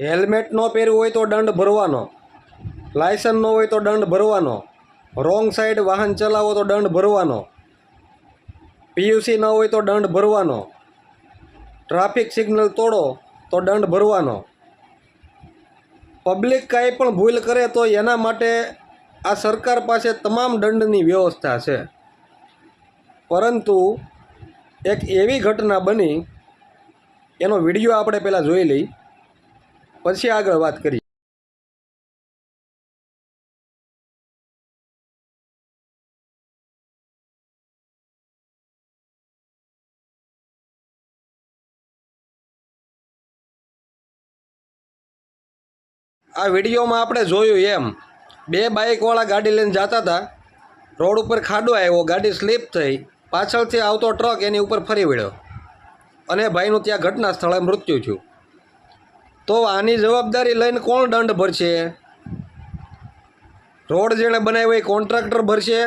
Helmet ન પહેર્યું હોય તો દંડ ભરવાનો. લાયસન્સ ન હોય તો દંડ ભરવાનો. રોંગ સાઈડ વાહન ચલાવો તો દંડ ભરવાનો. પીયુસી ન હોય તો દંડ ભરવાનો. ટ્રાફિક સિગ્નલ તોડો તો દંડ ભરવાનો. પબ્લિક કાંઈ પણ ભૂલ કરે તો એના માટે આ સરકાર પાસે તમામ દંડની વ્યવસ્થા છે. પરંતુ એક એવી ઘટના બની, એનો વીડિયો આપણે પહેલાં જોઈ લઈ. પછી આગળ વાત કરીએ. આ વિડીયોમાં આપણે જોયું એમ, બે બાઇકવાળા ગાડી લઈને જતા હતા. રોડ ઉપર ખાડો આવ્યો, ગાડી સ્લીપ થઈ. પાછળથી આવતો ટ્રક એની ઉપર ફરી વળ્યો. અને ભાઈનું ત્યાં ઘટના સ્થળે મૃત્યુ થયું. તો આની જવાબદારી લઈને કોણ દંડ ભરશે? રોડ જેણે બનાવ્યો એ કોન્ટ્રાક્ટર ભરશે?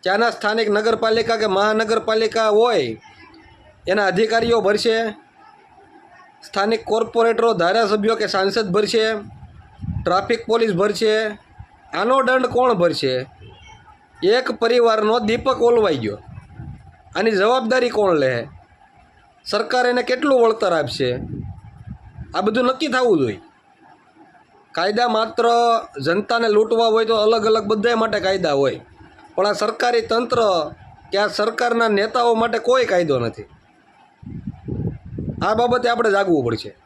ત્યાંના સ્થાનિક નગરપાલિકા કે મહાનગરપાલિકા હોય, એના અધિકારીઓ ભરશે? સ્થાનિક કોર્પોરેટરો, ધારાસભ્યો કે સાંસદ ભરશે? ટ્રાફિક પોલીસ ભરશે? આનો દંડ કોણ ભરશે? એક પરિવારનો દીપક ઓલવાઈ ગયો. આની જવાબદારી કોણ લે? સરકાર એને કેટલું વળતર આપશે? આ બધું નક્કી થવું જોઈએ. કાયદા માત્ર જનતાને લૂંટવા હોય તો અલગ અલગ બધા માટે કાયદા હોય. પણ આ સરકારી તંત્ર કે આ સરકારના નેતાઓ માટે કોઈ કાયદો નથી. આ બાબતે આપણે જાગવું પડશે.